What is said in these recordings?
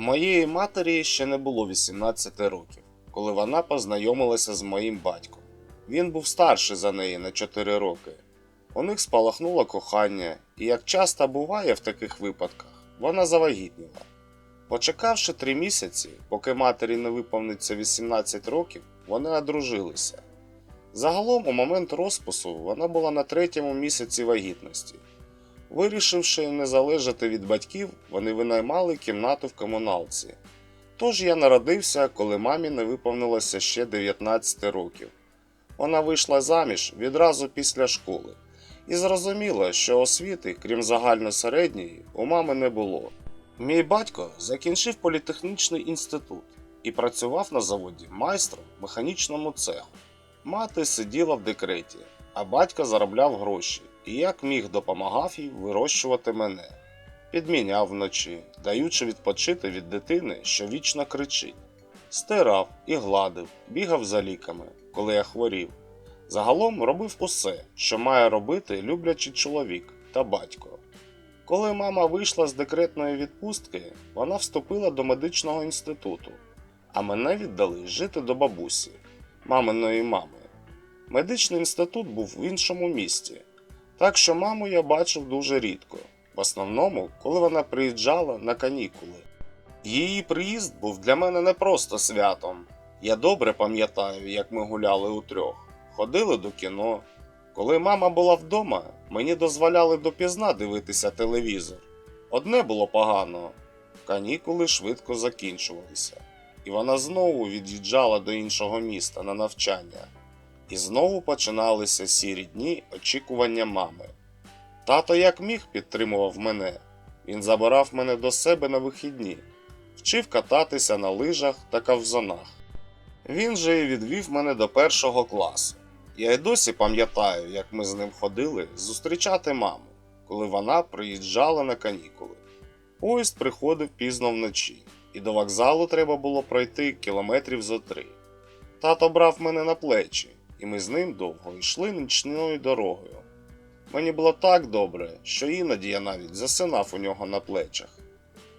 Моєї матері ще не було 18 років, коли вона познайомилася з моїм батьком. Він був старший за неї на 4 роки. У них спалахнуло кохання, і як часто буває в таких випадках, вона завагітніла. Почекавши три місяці, поки матері не виповниться 18 років, вони одружилися. Загалом, у момент розпису, вона була на третьому місяці вагітності. Вирішивши не залежати від батьків, вони винаймали кімнату в комуналці. Тож я народився, коли мамі не виповнилося ще 19 років. Вона вийшла заміж відразу після школи і зрозуміла, що освіти, крім загальносередньої, у мами не було. Мій батько закінчив політехнічний інститут і працював на заводі майстром в механічному цеху. Мати сиділа в декреті, а батько заробляв гроші і як міг допомагав їй вирощувати мене. Підміняв вночі, даючи відпочити від дитини, що вічно кричить. Стирав і гладив, бігав за ліками, коли я хворів. Загалом робив усе, що має робити люблячий чоловік та батько. Коли мама вийшла з декретної відпустки, вона вступила до медичного інституту, а мене віддали жити до бабусі, маминої мами. Медичний інститут був в іншому місті, так що маму я бачив дуже рідко, в основному, коли вона приїжджала на канікули. Її приїзд був для мене не просто святом. Я добре пам'ятаю, як ми гуляли утрьох, ходили до кіно. Коли мама була вдома, мені дозволяли допізна дивитися телевізор. Одне було погано канікули швидко закінчувалися, і вона знову від'їжджала до іншого міста на навчання. І знову починалися сірі дні очікування мами. Тато як міг підтримував мене. Він забирав мене до себе на вихідні, вчив кататися на лижах та ковзанах. Він же і відвів мене до першого класу. Я й досі пам'ятаю, як ми з ним ходили зустрічати маму, коли вона приїжджала на канікули. Поїзд приходив пізно вночі, і до вокзалу треба було пройти кілометрів зо три. Тато брав мене на плечі, і ми з ним довго йшли нічною дорогою. Мені було так добре, що іноді я навіть засинав у нього на плечах.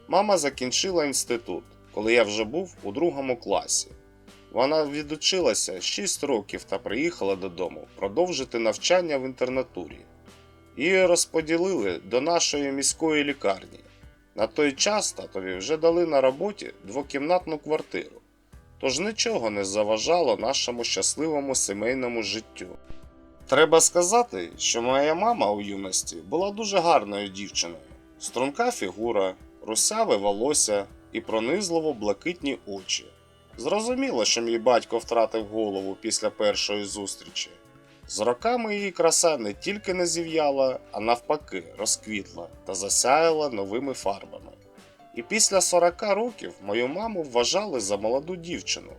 Мама закінчила інститут, коли я вже був у другому класі. Вона відучилася 6 років та приїхала додому продовжити навчання в інтернатурі. Її розподілили до нашої міської лікарні. На той час татові вже дали на роботі двокімнатну квартиру, тож нічого не заважало нашому щасливому сімейному життю. Треба сказати, що моя мама у юності була дуже гарною дівчиною, струнка фігура, русяве волосся і пронизливо блакитні очі. Зрозуміло, що мій батько втратив голову після першої зустрічі. З роками її краса не тільки не зів'яла, а навпаки, розквітла та засяяла новими фарбами. І після 40 років мою маму вважали за молоду дівчину.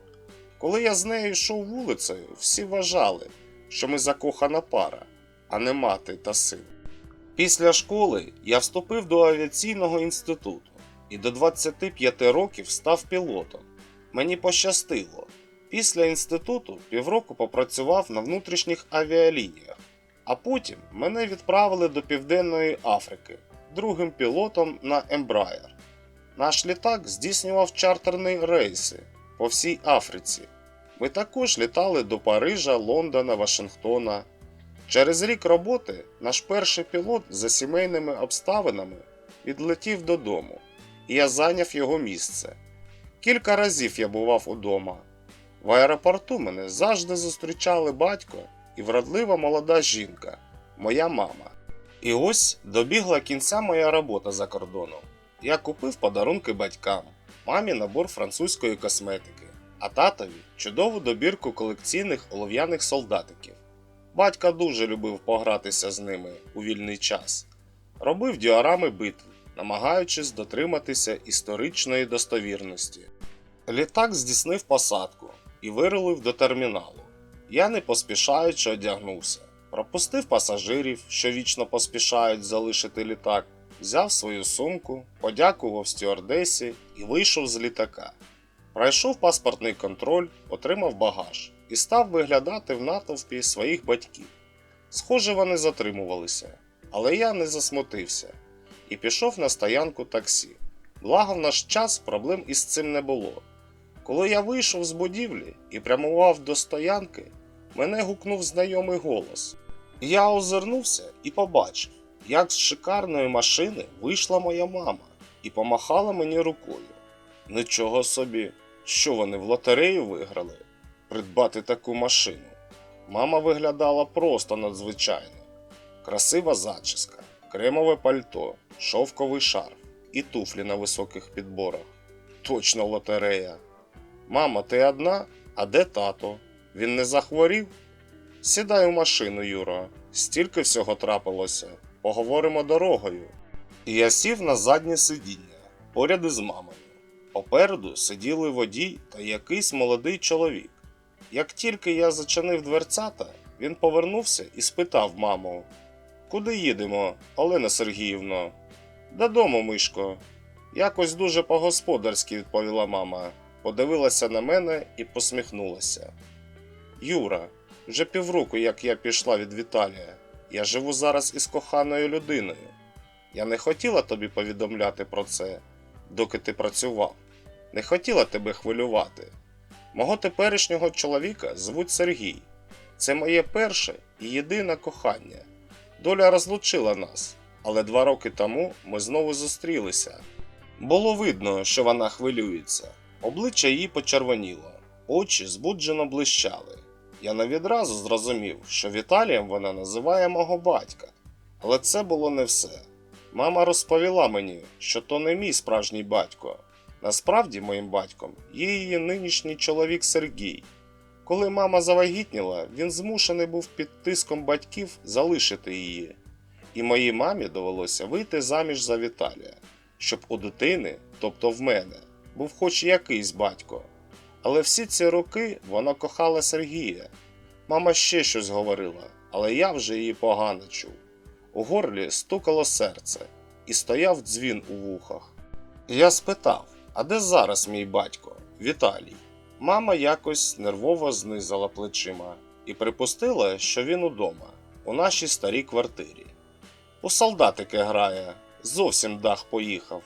Коли я з нею йшов вулицею, всі вважали, що ми закохана пара, а не мати та син. Після школи я вступив до авіаційного інституту і до 25 років став пілотом. Мені пощастило. Після інституту півроку попрацював на внутрішніх авіалініях, а потім мене відправили до Південної Африки другим пілотом на Embraer. Наш літак здійснював чартерні рейси по всій Африці. Ми також літали до Парижа, Лондона, Вашингтона. Через рік роботи наш перший пілот за сімейними обставинами відлетів додому, і я зайняв його місце. Кілька разів я бував удома. В аеропорту мене завжди зустрічали батько і вродлива молода жінка, моя мама. І ось добігла кінця моя робота за кордоном. Я купив подарунки батькам, мамі набор французької косметики, а татові чудову добірку колекційних олов'яних солдатиків. Батько дуже любив погратися з ними у вільний час, робив діорами битв, намагаючись дотриматися історичної достовірності. Літак здійснив посадку і вирулив до терміналу. Я не поспішаючи одягнувся, пропустив пасажирів, що вічно поспішають залишити літак, взяв свою сумку, подякував стюардесі і вийшов з літака. Пройшов паспортний контроль, отримав багаж і став виглядати в натовпі своїх батьків. Схоже, вони затримувалися, але я не засмутився і пішов на стоянку таксі. Благо в наш час проблем із цим не було. Коли я вийшов з будівлі і прямував до стоянки, мене гукнув знайомий голос. Я озирнувся і побачив, як з шикарної машини вийшла моя мама і помахала мені рукою. Нічого собі, що вони в лотерею виграли? Придбати таку машину. Мама виглядала просто надзвичайно. Красива зачіска, кремове пальто, шовковий шарф і туфлі на високих підборах. Точно лотерея. Мама, ти одна? А де тато? Він не захворів? Сідай у машину, Юра. Стільки всього трапилося. Поговоримо дорогою. І я сів на заднє сидіння, поряд із мамою. Попереду сиділи водій та якийсь молодий чоловік. Як тільки я зачинив дверцята, він повернувся і спитав маму: Куди їдемо, Олена Сергіївна? Додому, Мишко. Якось дуже по-господарськи відповіла мама, подивилася на мене і посміхнулася. Юра, вже півроку, як я пішла від Віталія. Я живу зараз із коханою людиною. Я не хотіла тобі повідомляти про це, доки ти працював. Не хотіла тебе хвилювати. Мого теперішнього чоловіка звуть Сергій. Це моє перше і єдине кохання. Доля розлучила нас, але два роки тому ми знову зустрілися. Було видно, що вона хвилюється. Обличчя її почервоніло, очі збуджено блищали. Я не відразу зрозумів, що Віталієм вона називає мого батька. Але це було не все. Мама розповіла мені, що то не мій справжній батько. Насправді моїм батьком є її нинішній чоловік Сергій. Коли мама завагітніла, він змушений був під тиском батьків залишити її. І моїй мамі довелося вийти заміж за Віталія, щоб у дитини, тобто в мене, був хоч якийсь батько. Але всі ці роки вона кохала Сергія. Мама ще щось говорила, але я вже її погано чув. У горлі стукало серце, і стояв дзвін у вухах. Я спитав, а де зараз мій батько, Віталій? Мама якось нервово знизала плечима і припустила, що він удома, у нашій старій квартирі. У солдатики грає, зовсім дах поїхав.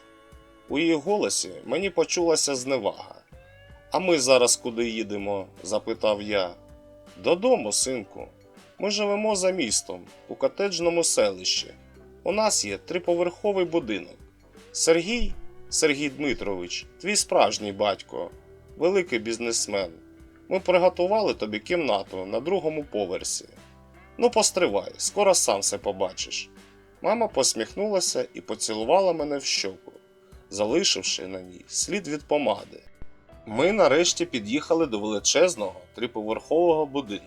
У її голосі мені почулася зневага. А ми зараз куди їдемо? запитав я. Додому, синку. Ми живемо за містом, у котеджному селищі. У нас є триповерховий будинок. Сергій, Сергій Дмитрович, твій справжній батько, великий бізнесмен. Ми приготували тобі кімнату на другому поверсі. Ну, постривай, скоро сам все побачиш. Мама посміхнулася і поцілувала мене в щоку, залишивши на ній слід від помади. Ми нарешті під'їхали до величезного триповерхового будинку,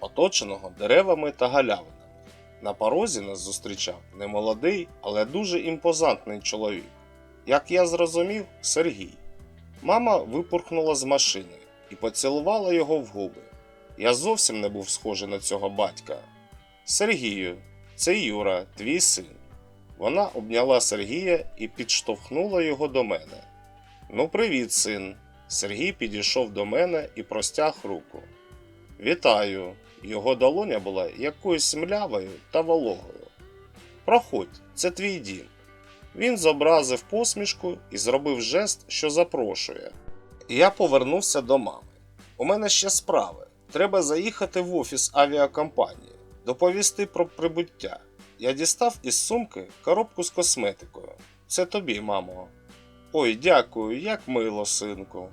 оточеного деревами та галявинами. На порозі нас зустрічав немолодий, але дуже імпозантний чоловік. Як я зрозумів, Сергій. Мама випурхнула з машини і поцілувала його в губи. Я зовсім не був схожий на цього батька. Сергію, це Юра, твій син. Вона обняла Сергія і підштовхнула його до мене. Ну, привіт, син. Сергій підійшов до мене і простяг руку. Вітаю! Його долоня була якоюсь млявою та вологою. Проходь, це твій дім. Він зобразив посмішку і зробив жест, що запрошує. Я повернувся до мами. У мене ще справи. Треба заїхати в офіс авіакомпанії, доповісти про прибуття. Я дістав із сумки коробку з косметикою. Це тобі, мамо. Ой, дякую, як мило, синку.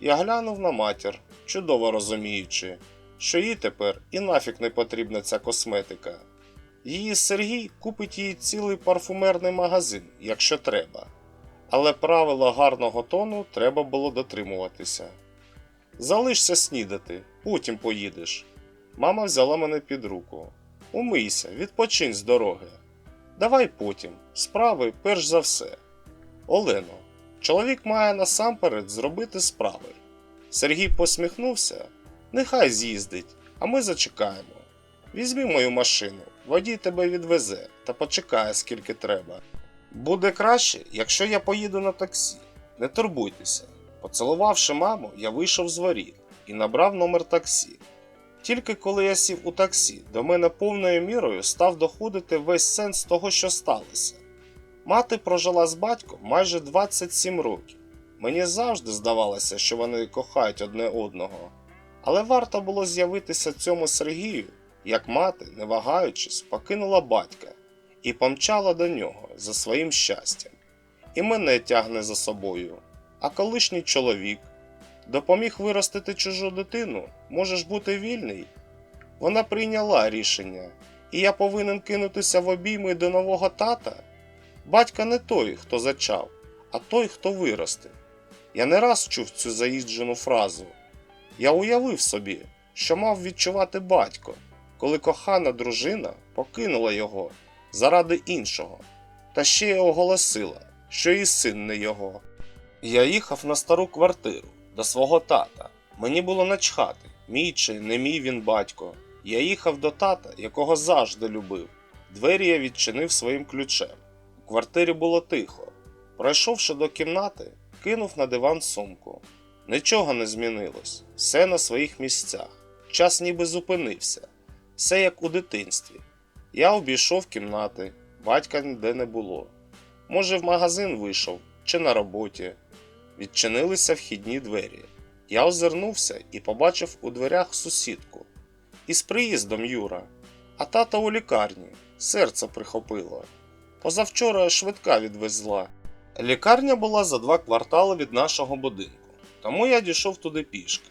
Я глянув на матір, чудово розуміючи, що їй тепер і нафіг не потрібна ця косметика. Її Сергій купить їй цілий парфумерний магазин, якщо треба. Але правила гарного тону треба було дотримуватися. Залишся снідати, потім поїдеш. Мама взяла мене під руку. Умийся, відпочинь з дороги. Давай потім, справи перш за все. Олено, чоловік має насамперед зробити справи. Сергій посміхнувся. Нехай з'їздить, а ми зачекаємо. Візьми мою машину, водій тебе відвезе та почекає, скільки треба. Буде краще, якщо я поїду на таксі. Не турбуйтеся. Поцілувавши маму, я вийшов з воріт і набрав номер таксі. Тільки коли я сів у таксі, до мене повною мірою став доходити весь сенс того, що сталося. Мати прожила з батьком майже 27 років. Мені завжди здавалося, що вони кохають одне одного. Але варто було з'явитися цьому Сергію, як мати, не вагаючись, покинула батька і помчала до нього за своїм щастям. І мене тягне за собою. А колишній чоловік допоміг виростити чужу дитину, можеш бути вільний. Вона прийняла рішення, і я повинен кинутися в обійми до нового тата. Батько не той, хто зачав, а той, хто виросте. Я не раз чув цю заїжджену фразу. Я уявив собі, що мав відчувати батько, коли кохана дружина покинула його заради іншого, та ще й оголосила, що і син не його. Я їхав на стару квартиру до свого тата. Мені було начхати, мій чи не мій він батько. Я їхав до тата, якого завжди любив. Двері я відчинив своїм ключем. Квартирі було тихо. Пройшовши до кімнати, кинув на диван сумку. Нічого не змінилось, все на своїх місцях. Час ніби зупинився, все як у дитинстві. Я обійшов кімнати, батька ніде не було. Може, в магазин вийшов чи на роботі. Відчинилися вхідні двері. Я озирнувся і побачив у дверях сусідку. Із приїздом Юра, а тата у лікарні, серце прихопило. Позавчора швидка відвезла. Лікарня була за два квартали від нашого будинку, тому я дійшов туди пішки.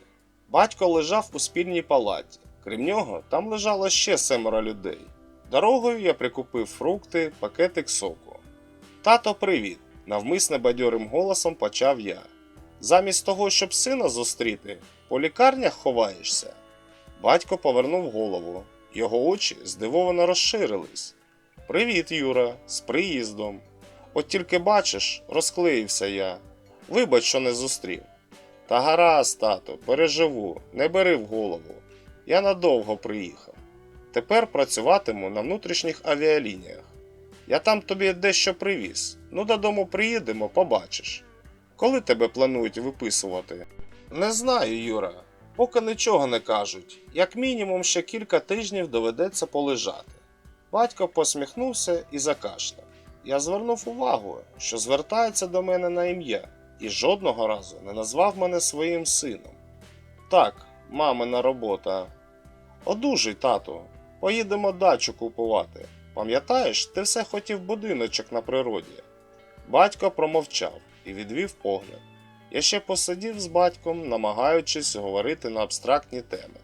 Батько лежав у спільній палаті, крім нього, там лежало ще семеро людей. Дорогою я прикупив фрукти, пакетик соку. Тато, привіт! навмисне бадьорим голосом почав я. Замість того, щоб сина зустріти, по лікарнях ховаєшся. Батько повернув голову, його очі здивовано розширились. Привіт, Юра, з приїздом. От тільки бачиш, розклеївся я. Вибач, що не зустрів. Та гаразд, тато, переживу, не бери в голову. Я надовго приїхав. Тепер працюватиму на внутрішніх авіалініях. Я там тобі дещо привіз. Ну додому приїдемо, побачиш. Коли тебе планують виписувати? Не знаю, Юра. Поки нічого не кажуть. Як мінімум ще кілька тижнів доведеться полежати. Батько посміхнувся і закашляв. Я звернув увагу, що звертається до мене на ім'я, і жодного разу не назвав мене своїм сином. Так, мамина робота. Одужуй, тату, поїдемо дачу купувати. Пам'ятаєш, ти все хотів будиночок на природі. Батько промовчав і відвів погляд. Я ще посидів з батьком, намагаючись говорити на абстрактні теми.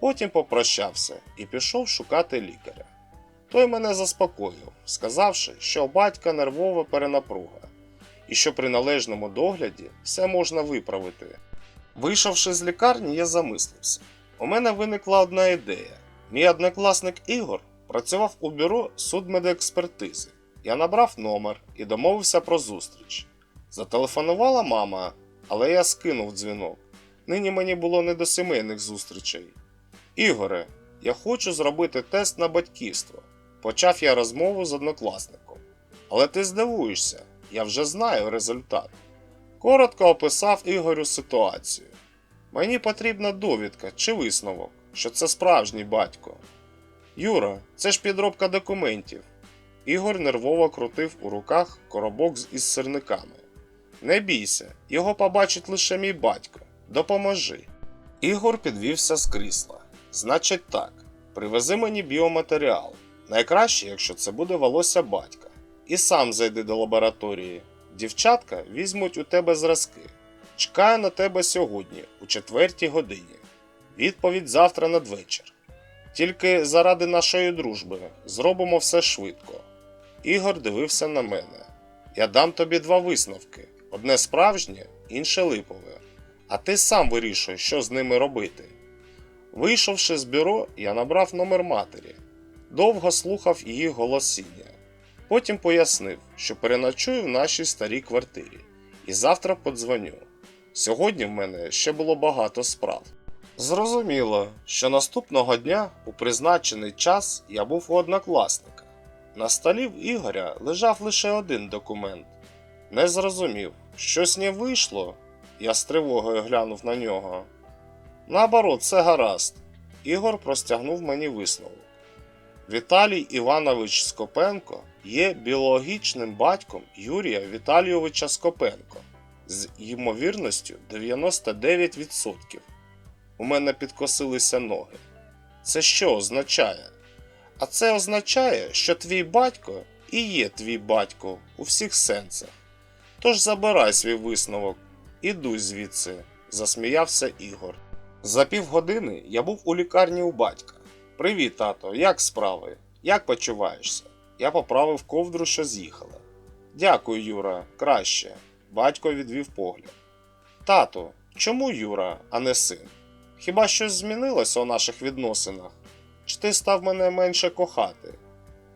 Потім попрощався і пішов шукати лікаря. Той мене заспокоїв, сказавши, що у батька нервова перенапруга, і що при належному догляді все можна виправити. Вийшовши з лікарні, я замислився. У мене виникла одна ідея. Мій однокласник Ігор працював у бюро судмедекспертизи. Я набрав номер і домовився про зустріч. Зателефонувала мама, але я скинув дзвінок. Нині мені було не до сімейних зустрічей. Ігоре, я хочу зробити тест на батьківство. Почав я розмову з однокласником. Але ти здивуєшся, я вже знаю результат. Коротко описав Ігорю ситуацію. Мені потрібна довідка чи висновок, що це справжній батько. Юра, це ж підробка документів. Ігор нервово крутив у руках коробок із сирниками. Не бійся, його побачить лише мій батько. Допоможи. Ігор підвівся з крісла. Значить так, привези мені біоматеріал. Найкраще, якщо це буде волосся батька. І сам зайди до лабораторії. Дівчатка візьмуть у тебе зразки. Чекаю на тебе сьогодні, у четвертій годині. Відповідь завтра надвечір. Тільки заради нашої дружби зробимо все швидко. Ігор дивився на мене. Я дам тобі два висновки: одне справжнє, інше липове. А ти сам вирішуй, що з ними робити. Вийшовши з бюро, я набрав номер матері, довго слухав її голосіння. Потім пояснив, що переночую в нашій старій квартирі і завтра подзвоню. Сьогодні в мене ще було багато справ. Зрозуміло, що наступного дня у призначений час я був у однокласника. На столі в Ігоря лежав лише один документ. Не зрозумів, щось не вийшло. Я з тривогою глянув на нього. Наоборот, все гаразд. Ігор простягнув мені висновок. Віталій Іванович Скопенко є біологічним батьком Юрія Віталійовича Скопенко з ймовірністю 99%. У мене підкосилися ноги. Це що означає? А це означає, що твій батько і є твій батько у всіх сенсах. Тож забирай свій висновок, іду звідси, засміявся Ігор. За півгодини я був у лікарні у батька. Привіт, тато, як справи? Як почуваєшся? Я поправив ковдру, що з'їхала. Дякую, Юра, краще. Батько відвів погляд. Тато, чому Юра, а не син? Хіба щось змінилося у наших відносинах? Чи ти став мене менше кохати?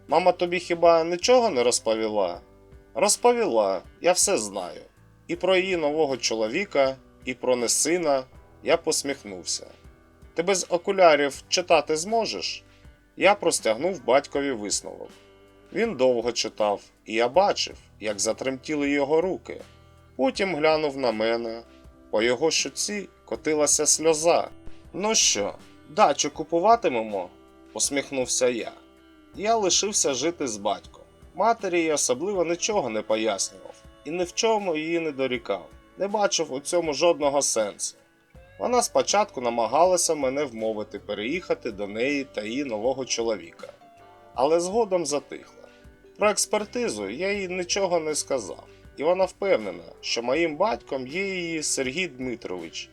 Мама тобі хіба нічого не розповіла? Розповіла, я все знаю. І про її нового чоловіка, і про несина я посміхнувся. Ти без окулярів читати зможеш? Я простягнув батькові висновок. Він довго читав, і я бачив, як затремтіли його руки. Потім глянув на мене. По його щоці котилася сльоза. Ну що, дачу купуватимемо? посміхнувся я. Я лишився жити з батьком. Матері я особливо нічого не пояснював і ні в чому її не дорікав, не бачив у цьому жодного сенсу. Вона спочатку намагалася мене вмовити переїхати до неї та її нового чоловіка, але згодом затихла. Про експертизу я їй нічого не сказав, і вона впевнена, що моїм батьком є її Сергій Дмитрович.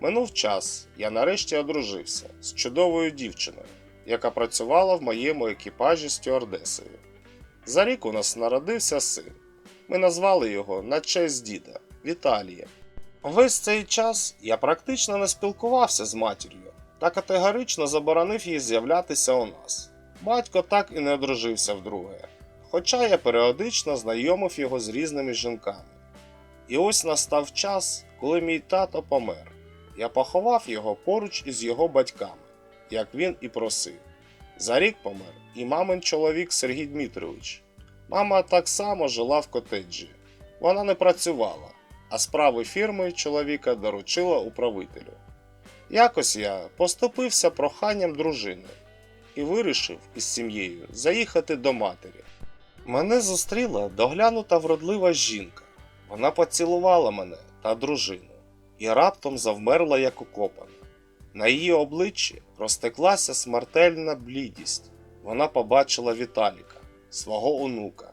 Минув час, я нарешті одружився з чудовою дівчиною, яка працювала в моєму екіпажі стюардесою. За рік у нас народився син. Ми назвали його на честь діда Віталієм. Весь цей час я практично не спілкувався з матір'ю та категорично заборонив їй з'являтися у нас. Батько так і не одружився вдруге, хоча я періодично знайомив його з різними жінками. І ось настав час, коли мій тато помер. Я поховав його поруч із його батьками, як він і просив. За рік помер і мамин чоловік Сергій Дмитрович. Мама так само жила в котеджі. Вона не працювала, а справи фірми чоловіка доручила управителю. Якось я поступився проханням дружини і вирішив із сім'єю заїхати до матері. Мене зустріла доглянута вродлива жінка. Вона поцілувала мене та дружину і раптом завмерла як укопана. На її обличчі розтеклася смертельна блідість. Вона побачила Віталіка, свого онука.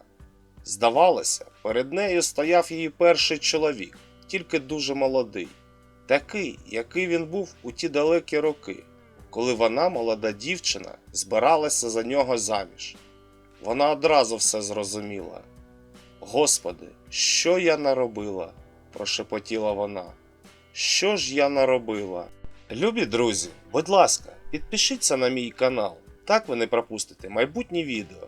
Здавалося, перед нею стояв її перший чоловік, тільки дуже молодий, такий, який він був у ті далекі роки, коли вона, молода дівчина, збиралася за нього заміж. Вона одразу все зрозуміла. Господи, що я наробила? прошепотіла вона. Що ж я наробила? Любі друзі, будь ласка, підпишіться на мій канал, так ви не пропустите майбутні відео.